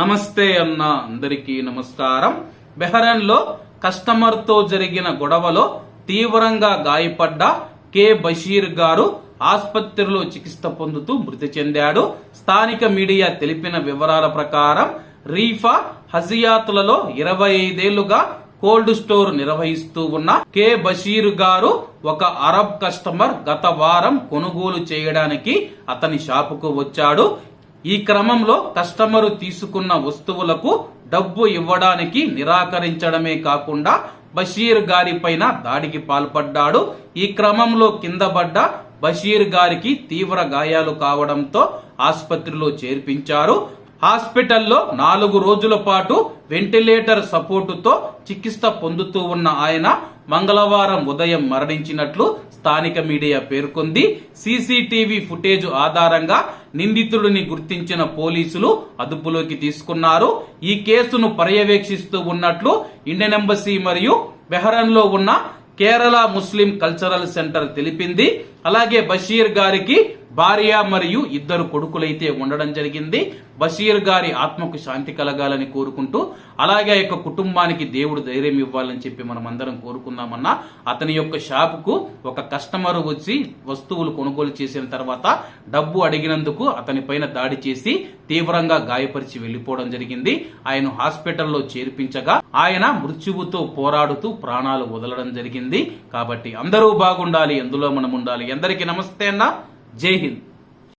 నమస్తే అన్న అందరికీ నమస్కారం. బెహరన్లో లో కస్టమర్తో జరిగిన గొడవలో తీవ్రంగా గాయపడ్డ కె బషీర్ గారు ఆసుపత్రిలో చికిత్స పొందుతూ మృతి చెందాడు. స్థానిక మీడియా తెలిపిన వివరాల ప్రకారం రీఫా హజియాతులలో ఇరవై ఐదేళ్ళుగా కోల్డ్ స్టోర్ నిర్వహిస్తూ ఉన్న కె బషీర్ గారు ఒక అరబ్ కస్టమర్ గత వారం కొనుగోలు చేయడానికి అతని షాపుకు వచ్చాడు. ఈ క్రమంలో కస్టమరు తీసుకున్న వస్తువులకు డబ్బు ఇవ్వడానికి నిరాకరించడమే కాకుండా బషీర్ గారి పైన దాడికి పాల్పడ్డాడు. ఈ క్రమంలో కింద పడ్డ బషీర్ గారికి తీవ్ర గాయాలు కావడంతో ఆసుపత్రిలో చేర్పించారు. హాస్పిటల్లో నాలుగు రోజుల పాటు వెంటిలేటర్ సపోర్టుతో చికిత్స పొందుతూ ఉన్న ఆయన మంగళవారం ఉదయం మరణించినట్లు స్థానిక మీడియా పేర్కొంది. సీసీటీవీ ఫుటేజ్ ఆధారంగా నిందితుడిని గుర్తించిన పోలీసులు అదుపులోకి తీసుకున్నారు. ఈ కేసును పర్యవేక్షిస్తూ ఉన్నట్లు ఇండియన్ ఎంబసీ మరియు బెహరన్లో ఉన్న కేరళ ముస్లిం కల్చరల్ సెంటర్ తెలిపింది. అలాగే బషీర్ గారికి భార్య మరియు ఇద్దరు కొడుకులైతే ఉండడం జరిగింది. బషీర్ గారి ఆత్మకు శాంతి కలగాలని కోరుకుంటూ అలాగే ఆ యొక్క కుటుంబానికి దేవుడు ధైర్యం ఇవ్వాలని చెప్పి మనం అందరం కోరుకుందామన్నా అతని యొక్క షాపుకు ఒక కస్టమర్ వచ్చి వస్తువులు కొనుగోలు చేసిన తర్వాత డబ్బు అడిగినందుకు అతని పైన దాడి చేసి తీవ్రంగా గాయపరిచి వెళ్ళిపోవడం జరిగింది. ఆయన హాస్పిటల్లో చేర్పించగా ఆయన మృత్యువుతో పోరాడుతూ ప్రాణాలు వదలడం జరిగింది. కాబట్టి అందరూ బాగుండాలి ఎందులో మనం ఉండాలి. అందరికీ నమస్తే అన్న. जय हिंद।